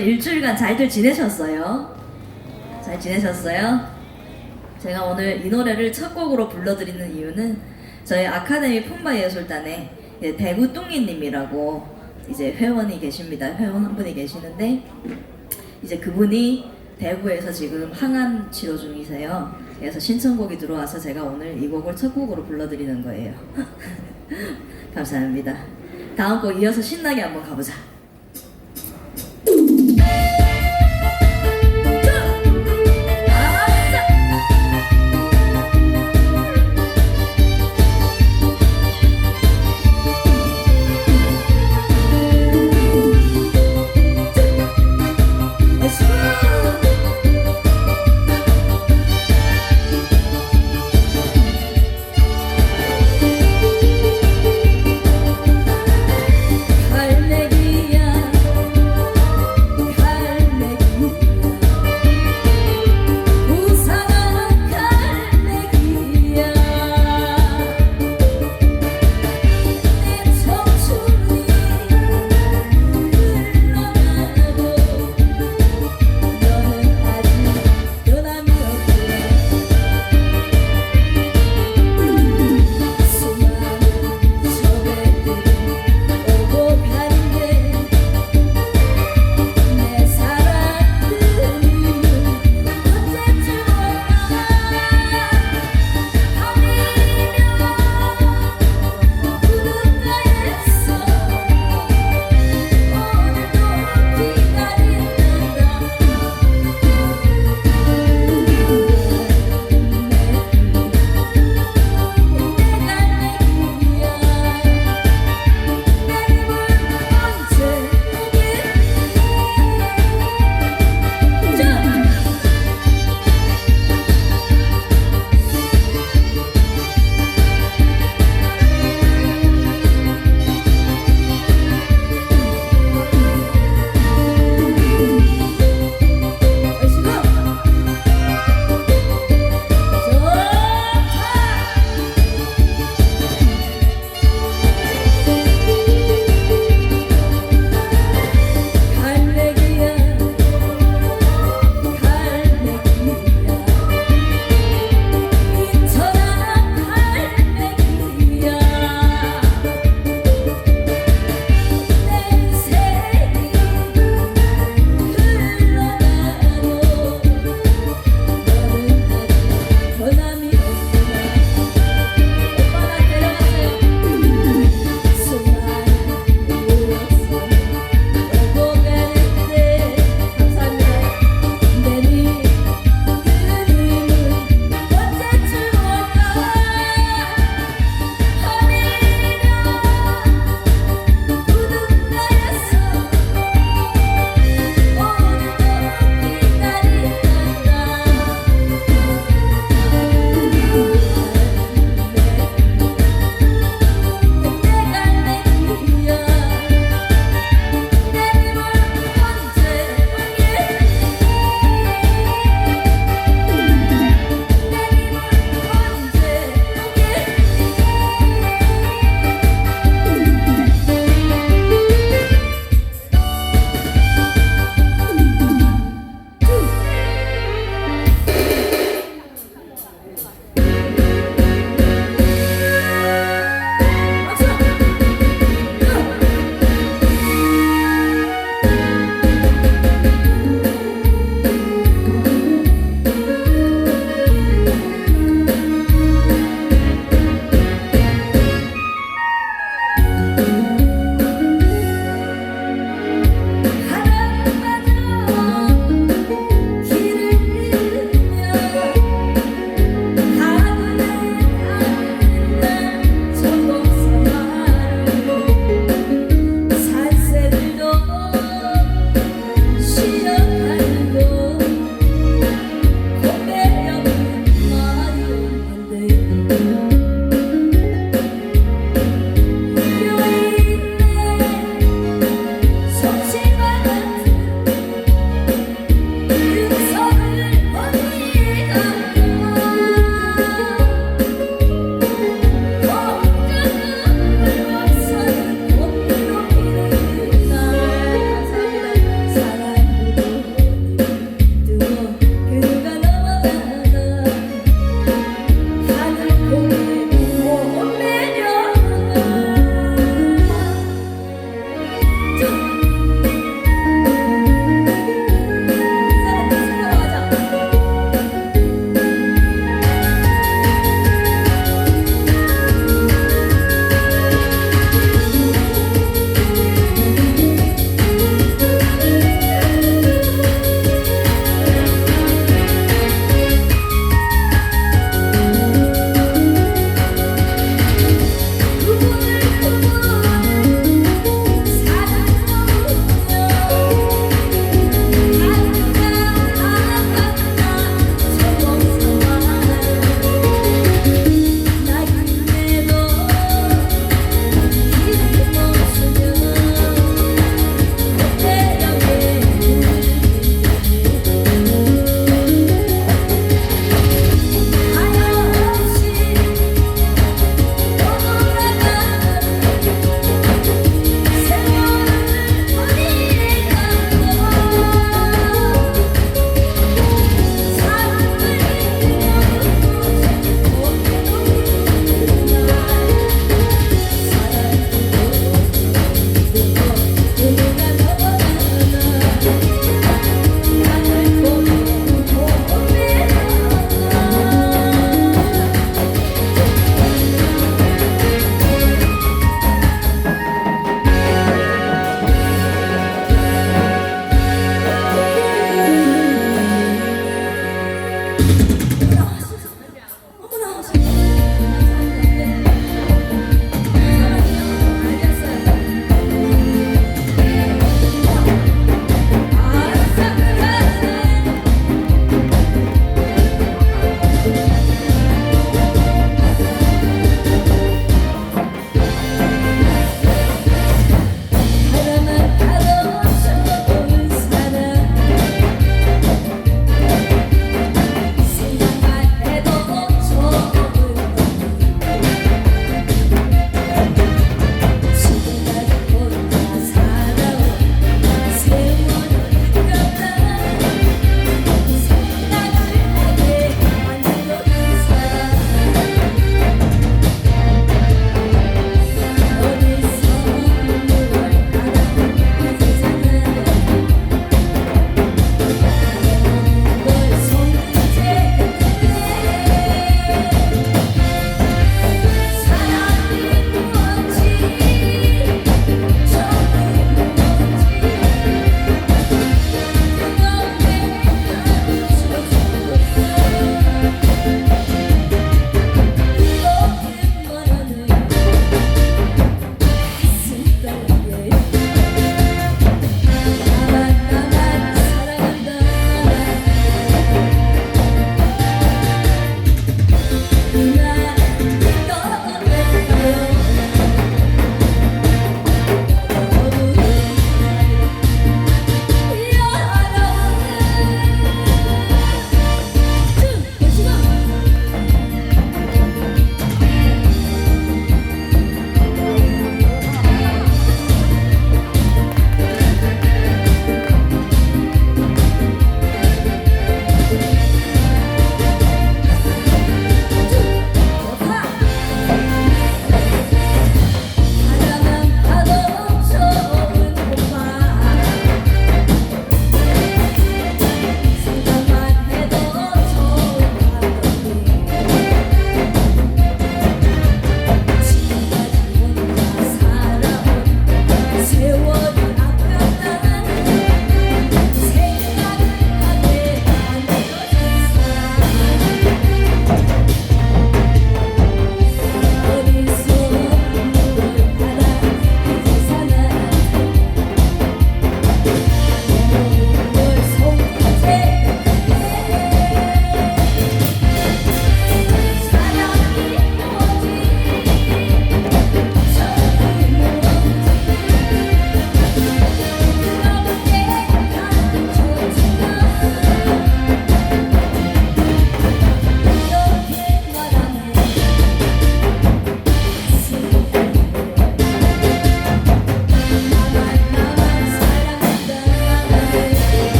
여러분 일주일간 잘들 지내셨어요? 잘 지내셨어요? 제가 오늘 이 노래를 첫 곡으로 불러드리는 이유는 저희 아카데미 품바예술단에 이제 대구 뚱이님이라고 이제 회원이 계십니다. 회원 한 분이 계시는데 이제 그분이 대구에서 지금 항암 치료 중이세요. 그래서 신청곡이 들어와서 제가 오늘 이 곡을 첫 곡으로 불러드리는 거예요. 감사합니다. 다음 곡 이어서 신나게 한번 가보자. 아싸!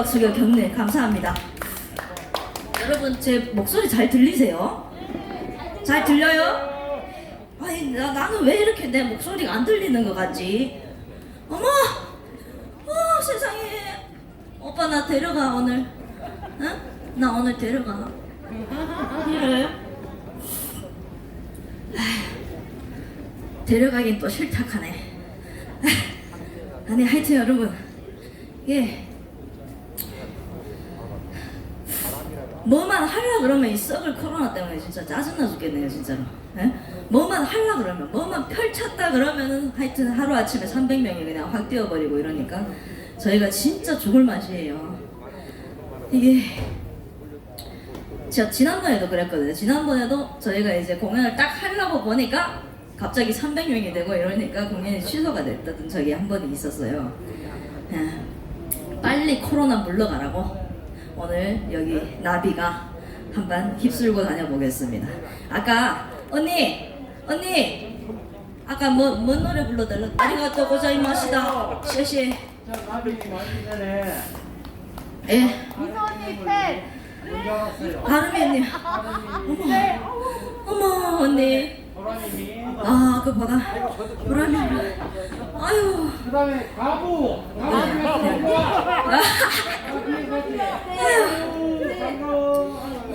박수가 격려 감사합니다. 여러분 제 목소리 잘 들리세요? 잘 들려요? 아니 나, 나는 왜 이렇게 내 목소리가 안 들리는 것 같지? 어머! 어 세상에 오빠 나 데려가 오늘 응? 나 오늘 데려가 그래 데려가긴 또 싫다 하네 아니 하여튼 여러분 이 뭐만 하려 그러면 이 썩을 코로나 때문에 진짜 짜증나 죽겠네요 진짜로. 예? 뭐만 하려 그러면 뭐만 펼쳤다 그러면은 하여튼 하루아침에 300명이 그냥 확 뛰어버리고 이러니까 저희가 진짜 죽을 맛이에요. 이게 제가 지난번에도 그랬거든요. 지난번에도 저희가 이제 공연을 딱 하려고 보니까 갑자기 300명이 되고 이러니까 공연이 취소가 됐던 적이 한 번이 있었어요. 예. 빨리 코로나 물러가라고 오늘 여기 나비가 한번 휩쓸고 다녀보겠습니다. 아까 언니 언니 아까 뭐, 뭔 노래 불러달라? 아리가또 고자이마시다. 전에 예. 민서 언니 팬. 아름이 언니. 어머 어머 언니. 아 그거 봐라. 보람이 아유. 그 다음에 가부. 가부가 누구야?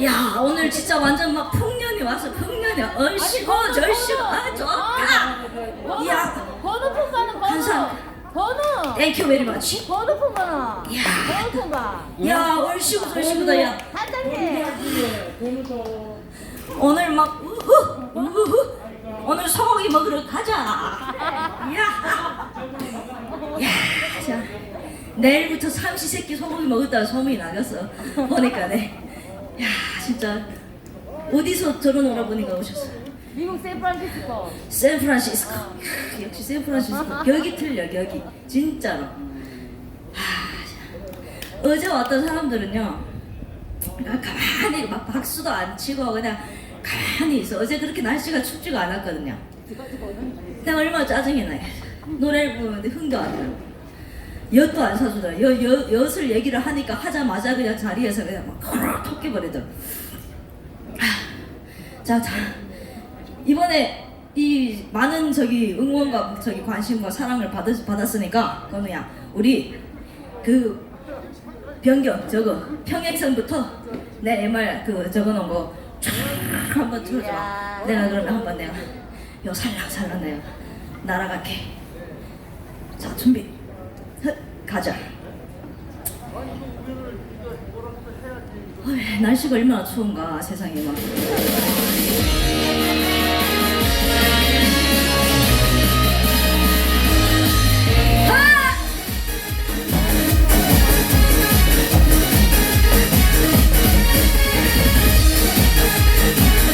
야 오늘 진짜 완전 막 풍년이 와서 풍년이 얼씨고 절씨고 아 좋다. 야 번호 통과는 번호. 번호. 땡큐 베리 마치. 번호 통과는. 야. 번호 통과. 야 얼씨고 절씨고다 야. 돈도 오늘 막 우후 우후 오늘 소고기 먹으러 가자. 야. 야. 자. 내일부터 삼시세끼 소고기 먹었다가 소문이 나갔어. 보니까 네. 야 진짜 어디서 저런 오라버니가 오셨어? 미국 샌프란시스코. 샌프란시스코. 크, 역시 샌프란시스코. 여기 틀려 여기 진짜로. 하, 어제 왔던 사람들은요. 가만히 막 박수도 안 치고 그냥 가만히 있어. 어제 그렇게 날씨가 춥지가 않았거든요. 내가 얼마나 짜증이 나요. 노래를 부르는데 흥도 안 나고. 엿도 안 사주더라. 엿, 엿, 엿을 얘기를 하니까 하자마자 그냥 자리에서 그냥 막 깨버리더라. 하, 자, 자. 이번에 이 많은 저기 응원과 저기 관심과 사랑을 받았, 받았으니까 그러면 우리 그 변경 저거 평행선부터 내 MR 그 적어놓은 거쫙 한번 틀어줘. 야. 내가 그러면 한번 내가. 요 살랑 살랑 내가. 날아갈게. 자 준비. 헛, 가자. 어이, 날씨가 얼마나 추운가 세상에 막 Música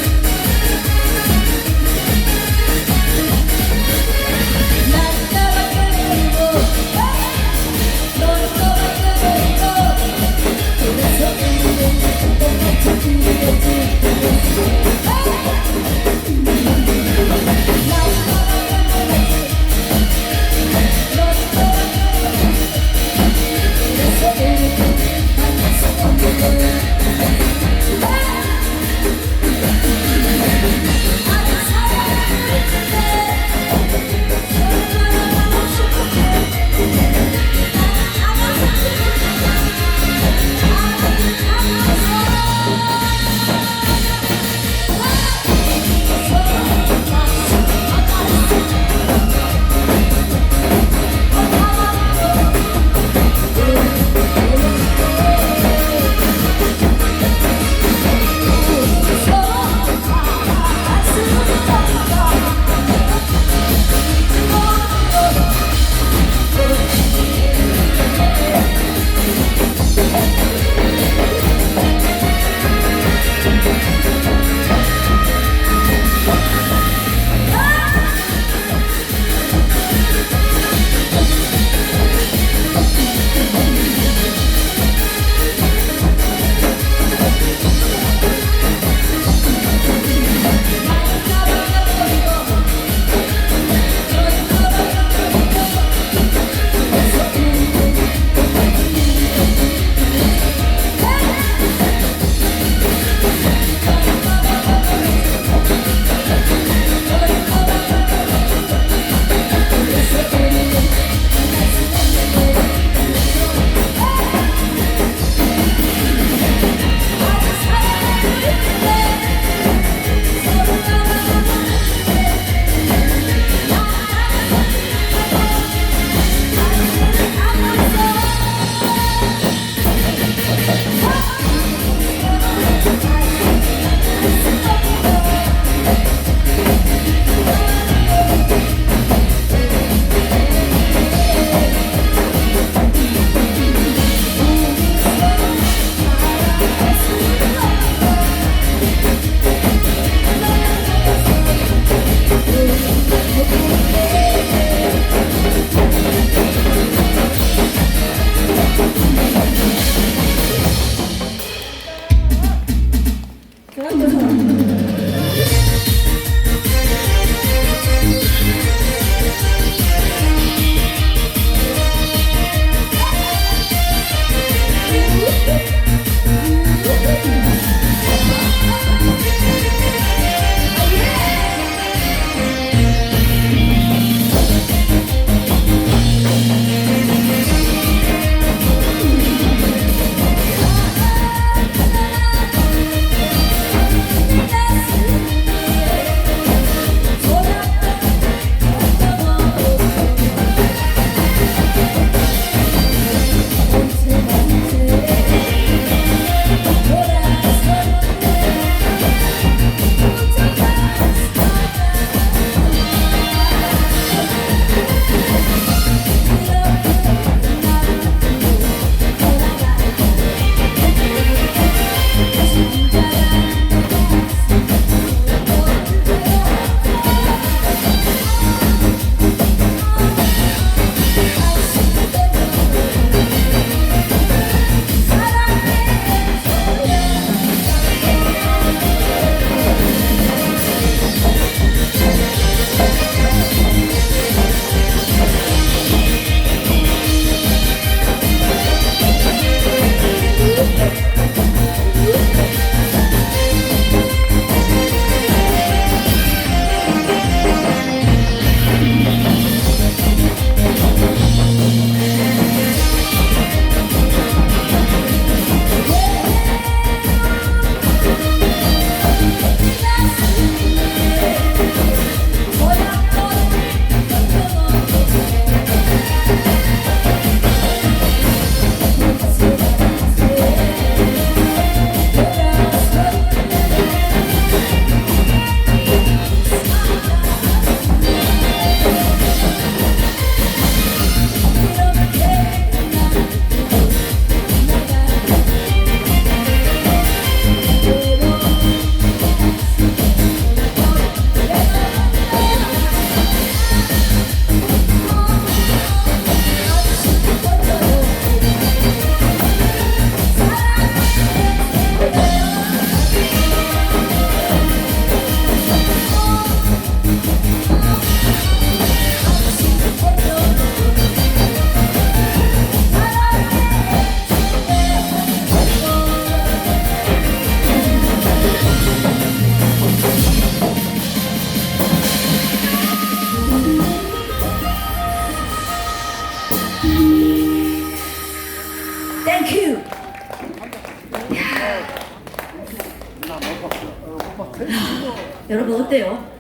어때요?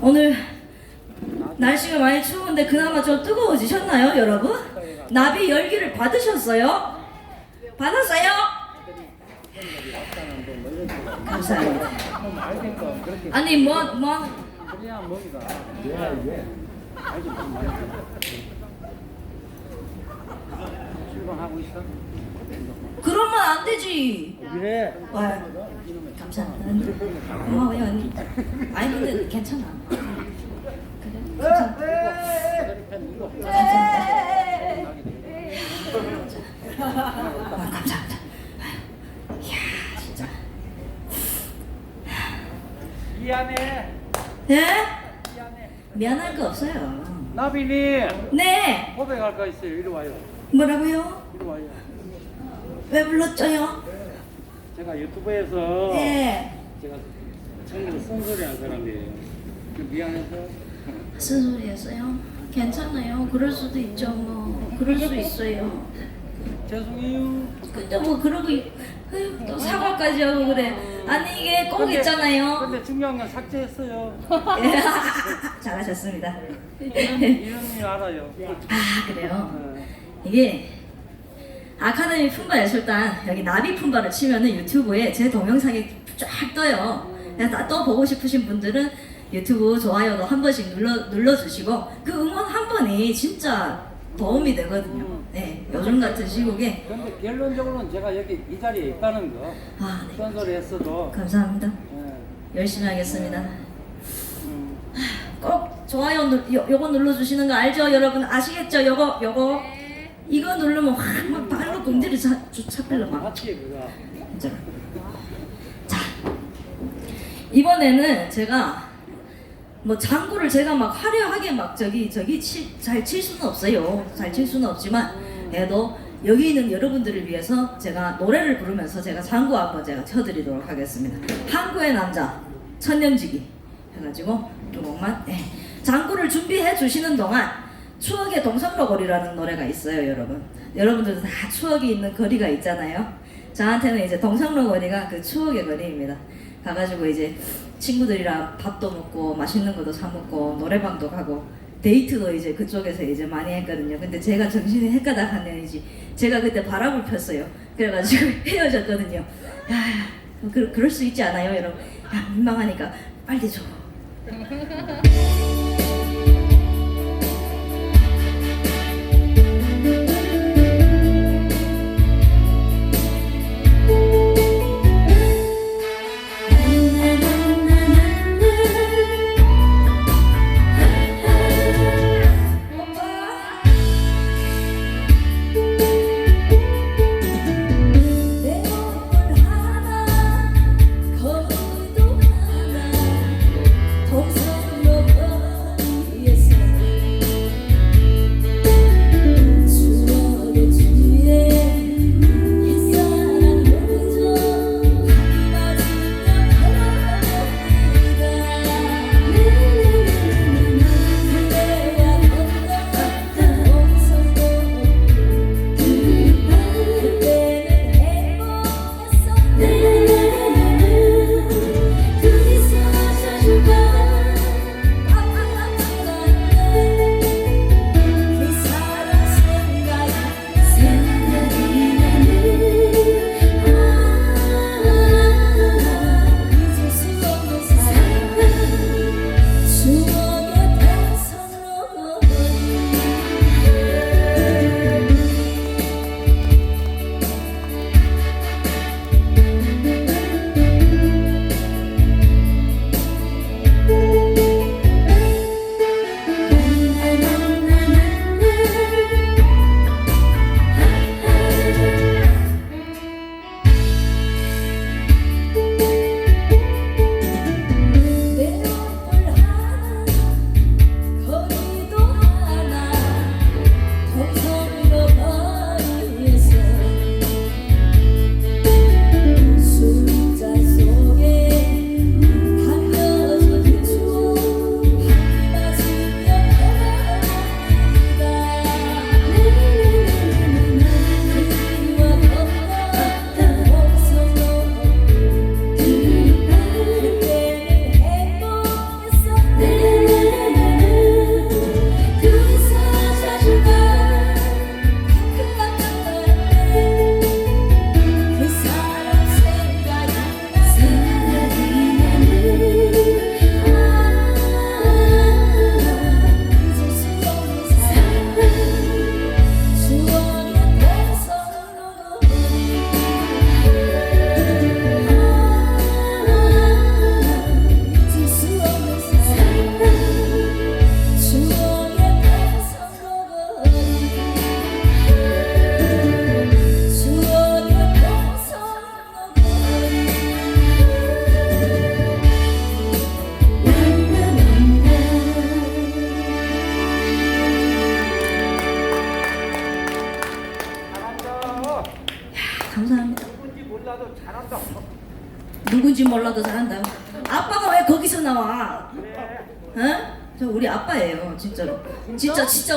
오늘 날씨가 많이 추운데 그나마 좀 뜨거워지셨나요, 여러분? 나비 열기를 받으셨어요? 받았어요? 감사합니다. 아니 뭐 뭐. 그러면 안 되지. 왜? 와, 감사합니다. 고마워요 언니. 아니 근데 괜찮아. 그래? 감사합니다. 와, 감사합니다. 이야 진짜. 미안해. 네? 미안할 거 없어요. 나빈이 네. 고백할 거 있어요. 이리 와요. 뭐라고요? 이리 와요. 왜 불렀죠요? 제가 유튜브에서 네. 제가 처음으로 쓴소리 한 사람이에요. 그 미안해서 무슨 소리였어요? 괜찮아요. 그럴 수도 있죠. 뭐 그럴 수 있어요. 죄송해요. 근데 뭐 그러고 또 사과까지 하고 그래. 아니 이게 꼭 근데- 있잖아요. 근데 중요한 건 삭제했어요. 예, 잘하셨습니다. 이런 이런 일 알아요. 아 그래요. 어, 이게 아카데미 품바 예술단 여기 나비 품바를 치면은 유튜브에 제 동영상이 쫙 떠요. 그래서 다 떠보고 싶으신 분들은 유튜브 좋아요도 한 번씩 눌러 눌러주시고 그 응원 한 번이 진짜 도움이 되거든요. 네, 요즘 같은 시국에 근데 결론적으로는 제가 여기 이 자리에 있다는 거 아 네. 쓴소리 했어도 감사합니다. 예, 열심히 하겠습니다. 음, 꼭 좋아요 눌, 요, 요거 눌러주시는 거 알죠 여러분 아시겠죠 요거 요거 이거 누르면 확막 막 맞지 그거. 진짜. 자 이번에는 제가 뭐 장구를 제가 막 화려하게 막 저기 저기 잘 칠 수는 없어요 잘 칠 수는 없지만 그래도 여기 있는 여러분들을 위해서 제가 노래를 부르면서 제가 장구 한번 제가 쳐드리도록 하겠습니다 한국의 남자 천년지기 해가지고 두 곡만 네. 장구를 준비해 주시는 동안 추억의 동성로 거리라는 노래가 있어요 여러분 여러분들도 다 추억이 있는 거리가 있잖아요 저한테는 이제 동성로 거리가 그 추억의 거리입니다 가가지고 이제 친구들이랑 밥도 먹고 맛있는 것도 사 먹고 노래방도 가고 데이트도 이제 그쪽에서 이제 많이 했거든요. 근데 제가 정신이 헷가닥 하는 이지 제가 그때 바람을 폈어요. 그래가지고 헤어졌거든요. 야, 그, 그럴 수 있지 않아요, 여러분? 야, 민망하니까 빨리 줘.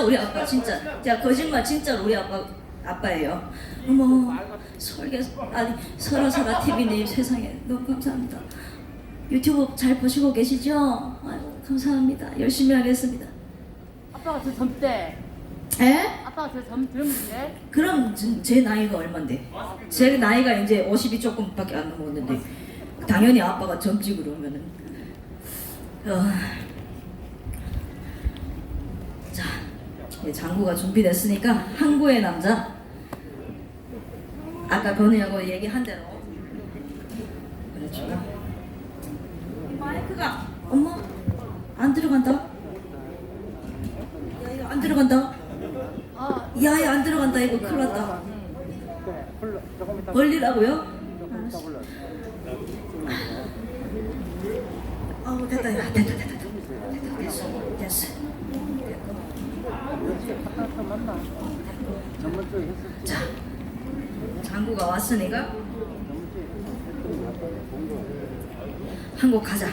진짜 우리 아빠, 진짜. 야 거짓말 진짜 우리 아빠 아빠예요. 어머 설계 아니 설아설아 TV님 세상에 너무 감사합니다. 유튜브 잘 보시고 계시죠? 아이고 감사합니다. 열심히 하겠습니다. 아빠가 저 젊대. 에? 아빠가 저 젊, 젊은데? 그럼 제, 제 나이가 얼만데? 제 나이가 이제 50이 조금밖에 안 넘었는데 당연히 아빠가 젊지 그러면은 어. 자 이제 장구가 준비됐으니까 항구의 남자. 아까 건우하고 얘기한 대로. 그렇죠. 마이크가 엄마 안 들어간다? 야 이거 안 들어간다? 어. 야야 안 들어간다. 이거 큰일 났다. 벌리라고요? 알았어. 아우 됐다 야 됐다 됐다 됐다. 됐어 됐어 자 장구가 왔으니까 한국 가자